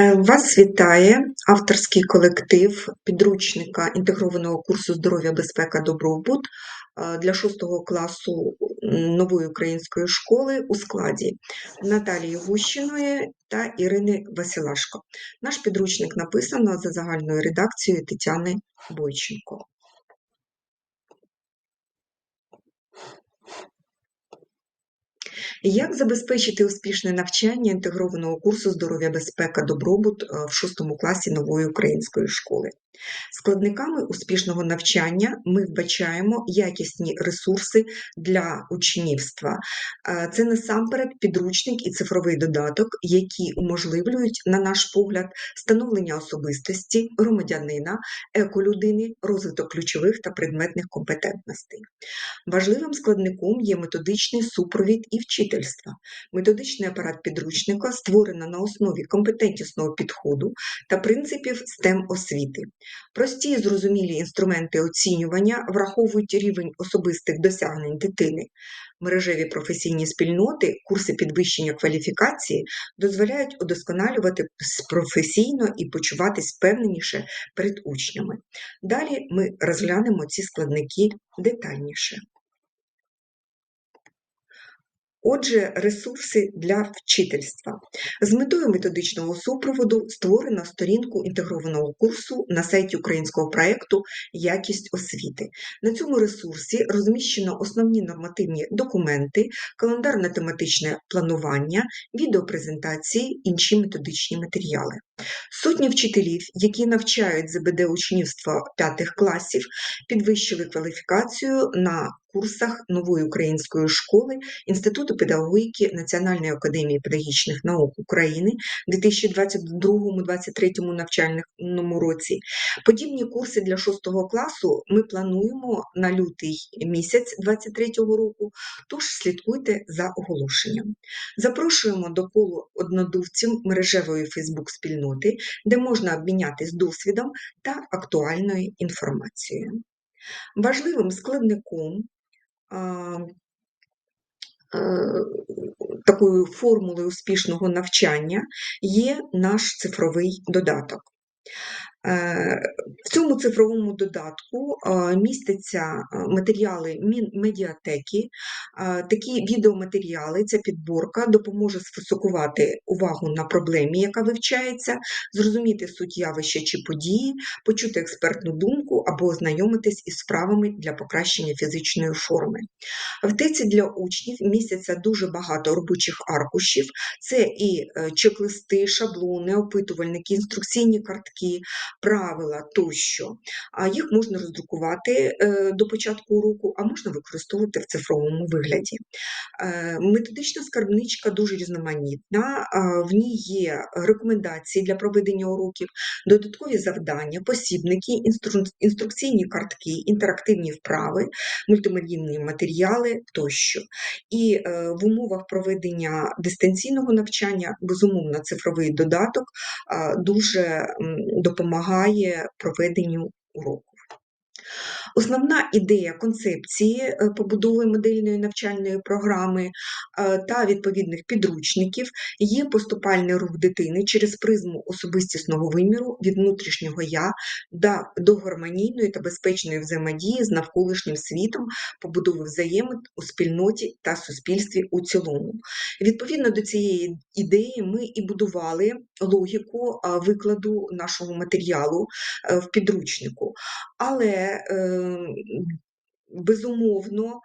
Е, Вас вітає авторський колектив підручника інтегрованого курсу здоров'я, безпека, добробут е, для 6 класу нової української школи у складі Наталії Гущиної та Ірини Василашко. Наш підручник написано за загальною редакцією Тетяни Бойченко. Як забезпечити успішне навчання інтегрованого курсу здоров'я, безпека, добробут е, в 6 класі нової української школи? Складниками успішного навчання ми вбачаємо якісні ресурси для учнівства. Е, Це насамперед підручник і цифровий додаток, які уможливлюють, на наш погляд, становлення особистості, громадянина, еколюдини, розвиток ключових та предметних компетентностей. Важливим складником є методичний супровід і вчительства. Методичний апарат підручника створено на основі компетентісного підходу та принципів STEM освіти. Прості і зрозумілі інструменти оцінювання враховують рівень особистих досягнень дитини. Мережеві професійні спільноти, курси підвищення кваліфікації дозволяють удосконалювати професійно і почуватись впевненіше перед учнями. Далі ми розглянемо ці складники детальніше. Отже, ресурси для вчительства. З метою методичного супроводу створено сторінку інтегрованого курсу на сайті українського проєкту Якість освіти. На цьому ресурсі розміщено основні нормативні документи, календарно-тематичне планування, відеопрезентації, інші методичні матеріали. Сотні вчителів, які навчають ЗБД учнівства п'ятих класів, підвищили кваліфікацію на курсах нової української школи Інституту педагогіки Національної академії педагогічних наук України в 2022-2023 навчальному році. Подібні курси для 6 класу ми плануємо на лютий місяць 2023 року, тож слідкуйте за оголошенням. Запрошуємо до колу однодумців мережевої Фейсбук-спільноти, де можна обмінятись досвідом та актуальною інформацією. Важливим складником такою формулою успішного навчання є наш цифровий додаток. Е, в цьому цифровому додатку містяться матеріали медіатеки, такі відеоматеріали, ця підборка допоможе сфокусувати увагу на проблемі, яка вивчається, зрозуміти суть явища чи події, почути експертну думку або ознайомитись із справами для покращення фізичної форми. В теці для учнів містяться дуже багато робочих аркушів, це і е, чек-листи, шаблони, опитувальники, інструкційні картки правила тощо. А їх можна роздрукувати е, до початку уроку, а можна використовувати в цифровому вигляді. Е, методична скарбничка дуже різноманітна, в ній є рекомендації для проведення уроків, додаткові завдання, посібники, інструкційні картки, інтерактивні вправи, мультимедійні матеріали тощо. І е, в умовах проведення дистанційного навчання, безумовно, цифровий додаток дуже допомагає допомагає проведенню уроку. Основна ідея концепції е, побудови модельної навчальної програми е, та відповідних підручників є поступальний рух дитини через призму особистісного виміру від внутрішнього я до гармонійної та безпечної взаємодії з навколишнім світом, побудови взаємин у спільноті та суспільстві у цілому. Відповідно до цієї ідеї, ми і будували логіку викладу нашого матеріалу е, в підручнику. Але безумовно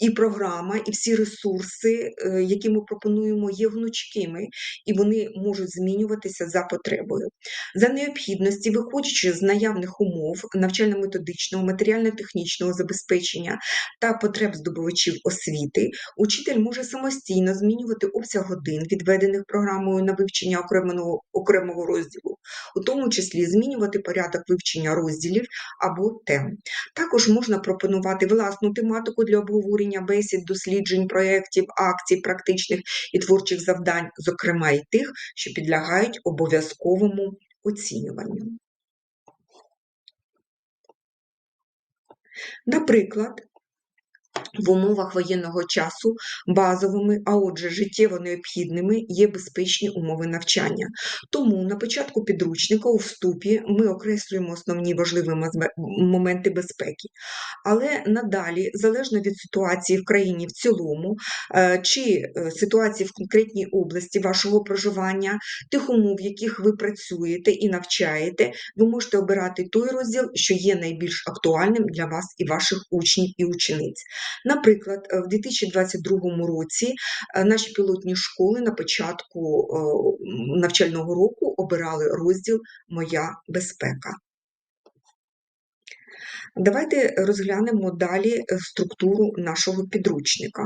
і програма, і всі ресурси, е, які ми пропонуємо, є гнучкими, і вони можуть змінюватися за потребою. За необхідності, виходячи з наявних умов навчально-методичного, матеріально-технічного забезпечення та потреб здобувачів освіти, учитель може самостійно змінювати обсяг годин, відведених програмою на вивчення окремого, окремого розділу, у тому числі змінювати порядок вивчення розділів або тем. Також можна пропонувати власну тематику для обговорення проведення бесід, досліджень, проєктів, акцій, практичних і творчих завдань, зокрема і тих, що підлягають обов'язковому оцінюванню. Наприклад, в умовах воєнного часу базовими, а отже, життєво необхідними є безпечні умови навчання. Тому на початку підручника у вступі ми окреслюємо основні важливі моменти безпеки. Але надалі, залежно від ситуації в країні в цілому, е, чи е, ситуації в конкретній області вашого проживання, тих умов, в яких ви працюєте і навчаєте, ви можете обирати той розділ, що є найбільш актуальним для вас і ваших учнів і учениць. Наприклад, е, в 2022 році е, наші пілотні школи на початку е, навчального року обирали розділ Моя безпека. Давайте розглянемо далі структуру нашого підручника.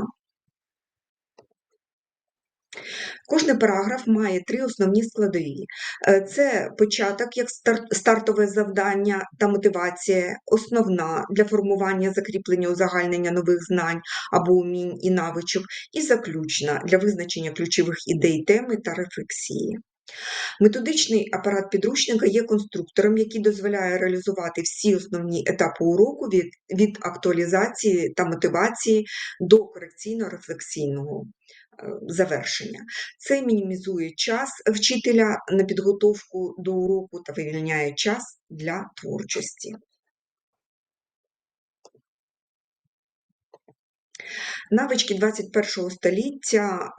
Кожний параграф має три основні складові: Е, це початок як стартове завдання та мотивація, основна для формування закріплення узагальнення нових знань або умінь і навичок, і заключна для визначення ключових ідей теми та рефлексії. Методичний апарат підручника є конструктором, який дозволяє реалізувати всі основні етапи уроку від, від актуалізації та мотивації до корекційно-рефлексійного завершення. Це мінімізує час вчителя на підготовку до уроку та вивільняє час для творчості. Навички 21 століття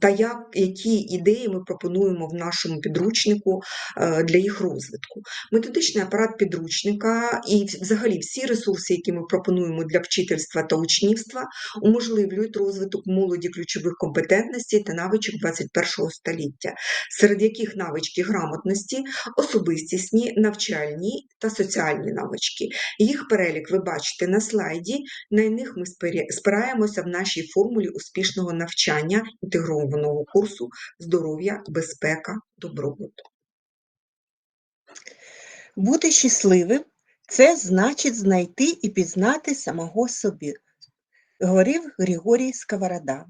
та як, які ідеї ми пропонуємо в нашому підручнику е, для їх розвитку. Методичний апарат підручника і взагалі всі ресурси, які ми пропонуємо для вчительства та учнівства, уможливлюють розвиток молоді ключових компетентностей та навичок 21 століття, серед яких навички грамотності, особистісні, навчальні та соціальні навички. Їх перелік ви бачите на слайді. На них ми спираємося в нашій формулі успішного навчання інтегрованого курсу здоров'я, безпека, добробут. Бути щасливим це значить знайти і пізнати самого собі, говорив Григорій Сковорода.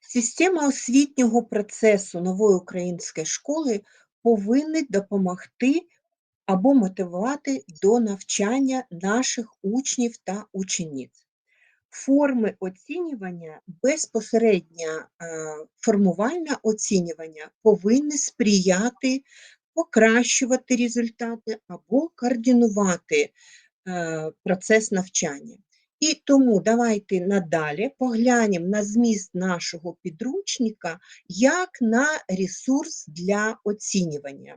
Система освітнього процесу нової української школи повинна допомогти або мотивувати до навчання наших учнів та учениць. Форми оцінювання, безпосереднє е, формувальне оцінювання повинні сприяти покращувати результати або координувати е, процес навчання. І тому давайте надалі поглянемо на зміст нашого підручника як на ресурс для оцінювання.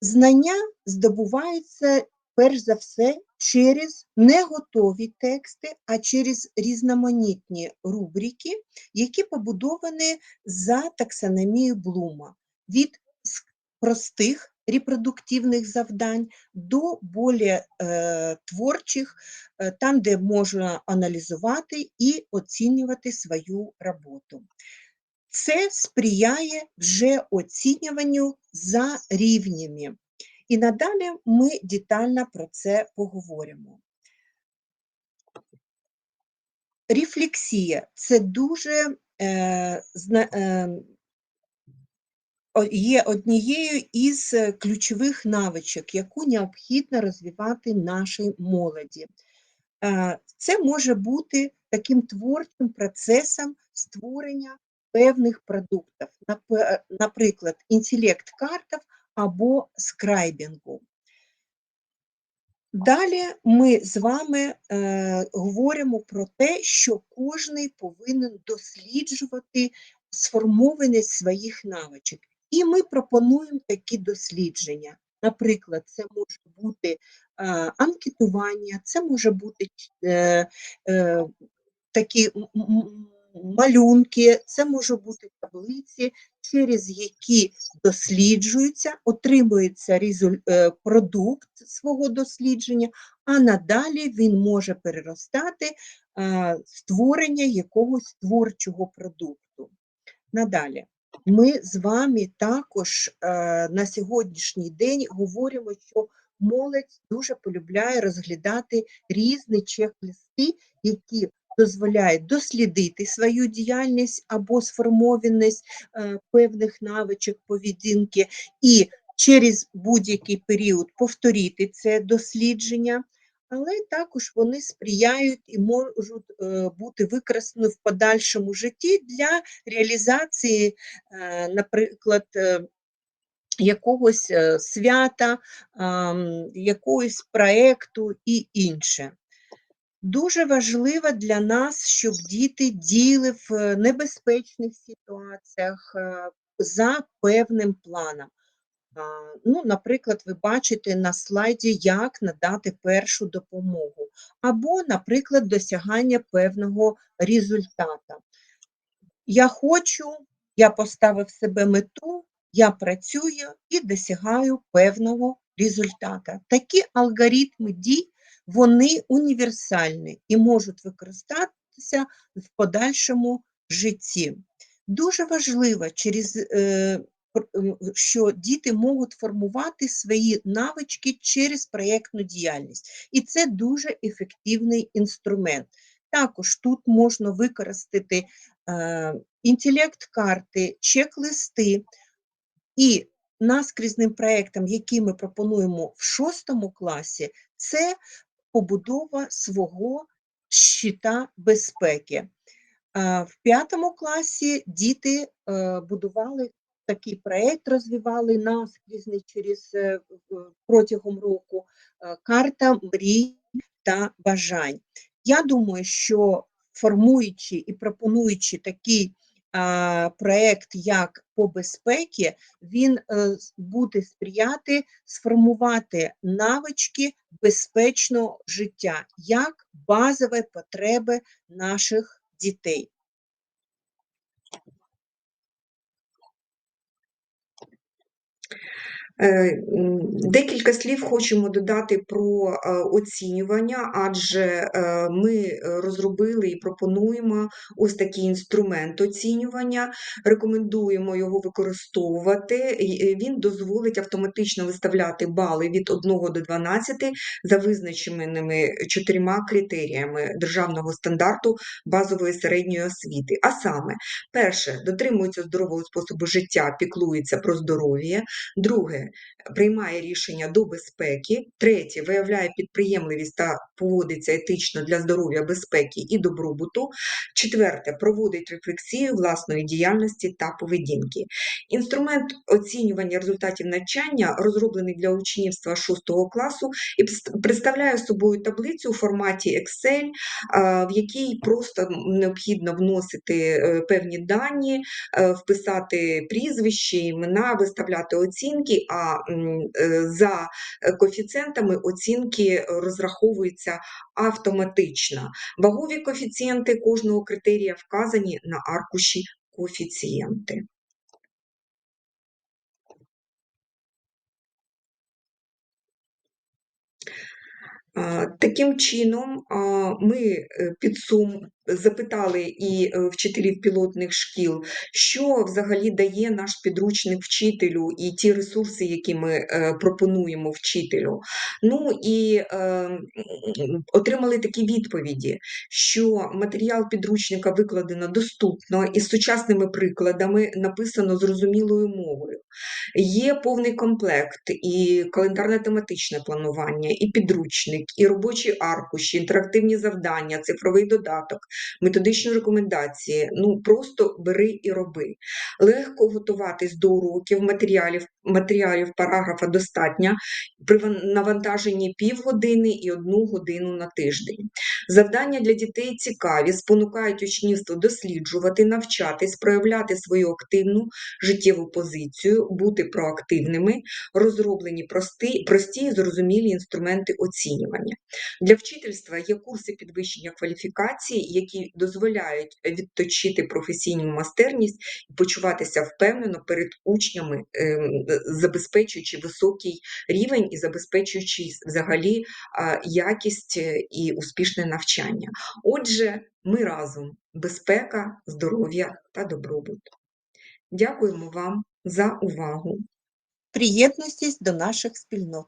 Знання здобуваються перш за все через не готові тексти, а через різноманітні рубрики, які побудовані за таксономією Блума від простих репродуктивних завдань до більш е, творчих, е, там, де можна аналізувати і оцінювати свою роботу. Це сприяє вже оцінюванню за рівнями. І надалі ми детально про це поговоримо. Рефлексія це дуже е, е, є однією із ключових навичок, яку необхідно розвивати нашій молоді. Е, Це може бути таким творчим процесом створення певних продуктів, наприклад, інтелект-картів або скрайбінгу. Далі ми з вами е, говоримо про те, що кожен повинен досліджувати сформованість своїх навичок. І ми пропонуємо такі дослідження. Наприклад, це може бути е, анкетування, це може бути е, е, такі малюнки, це можуть бути таблиці, через які досліджуються, отримується е, продукт свого дослідження, а надалі він може переростати е, створення якогось творчого продукту. Надалі. Ми з вами також е, на сьогоднішній день говоримо, що молодь дуже полюбляє розглядати різні чек-листи, які дозволяють дослідити свою діяльність або сформованість е, певних навичок поведінки і через будь-який період повторити це дослідження, але також вони сприяють і можуть е, бути використані в подальшому житті для реалізації, е, наприклад, якогось свята, якогось проекту і інше. Дуже важливо для нас, щоб діти діяли в е, небезпечних ситуаціях е, за певним планом. Ну, наприклад, ви бачите на слайді, як надати першу допомогу, або, наприклад, досягання певного результату. Я хочу, я поставив себе мету, я працюю і досягаю певного результату. Такі алгоритми дій вони універсальні і можуть використатися в подальшому житті. Дуже важливо, через, е, що діти можуть формувати свої навички через проєктну діяльність, і це дуже ефективний інструмент. Також тут можна використати е, інтелект-карти, чек-листи і наскрізним проєктом, який ми пропонуємо в шостому класі, це побудова свого щита безпеки. В п'ятому класі діти е, будували такий проєкт, розвивали наскрізний через е, протягом року е, карта мрій та бажань. Я думаю, що формуючи і пропонуючи такий а, проєкт, як по безпеці, він е, буде сприяти сформувати навички безпечного життя як базові потреби наших дітей. Е, м, Декілька слів хочемо додати про е, оцінювання, адже е, ми е, розробили і пропонуємо ось такий інструмент оцінювання, рекомендуємо його використовувати. е, Він дозволить автоматично виставляти бали від 1 до 12 за визначеними чотирма критеріями державного стандарту базової середньої освіти. А саме, перше, дотримується здорового способу життя, піклується про здоров'я. Друге, приймає рішення до безпеки. Третє, виявляє підприємливість та поводиться етично для здоров'я, безпеки і добробуту. Четверте, проводить рефлексію власної діяльності та поведінки. Інструмент оцінювання результатів навчання розроблений для учнівства 6 класу і представляє собою таблицю у форматі Excel, в якій просто необхідно вносити е, певні дані, е, вписати прізвище, імена, виставляти оцінки, а е, за е, коефіцієнтами оцінки розраховуються автоматично. Вагові коефіцієнти кожного критерія вказані на аркуші коефіцієнти. Таким чином, ми е, підсум запитали і е, вчителів пілотних шкіл, що взагалі дає наш підручник вчителю і ті ресурси, які ми е, пропонуємо вчителю. Ну і е, отримали такі відповіді, що матеріал підручника викладено доступно і з сучасними прикладами написано зрозумілою мовою. Є повний комплект, і календарно-тематичне планування, і підручник, і робочі аркуші, інтерактивні завдання, цифровий додаток, методичні рекомендації. Ну просто бери і роби. Легко готуватись до уроків, матеріалів, матеріалів параграфа достатньо при навантаженні півгодини і одну годину на тиждень. Завдання для дітей цікаві, спонукають учнівство досліджувати, навчатись, проявляти свою активну життєву позицію, бути проактивними, розроблені прості, прості і зрозумілі інструменти оцінювання. Для вчительства є курси підвищення кваліфікації, які дозволяють відточити професійну майстерність і почуватися впевнено перед учнями, ем, забезпечуючи високий рівень і забезпечуючи взагалі якість е, і успішне навчання. Отже, ми разом безпека, здоров'я та добробут. Дякуємо вам за увагу. Приєднуйтесь до наших спільнот.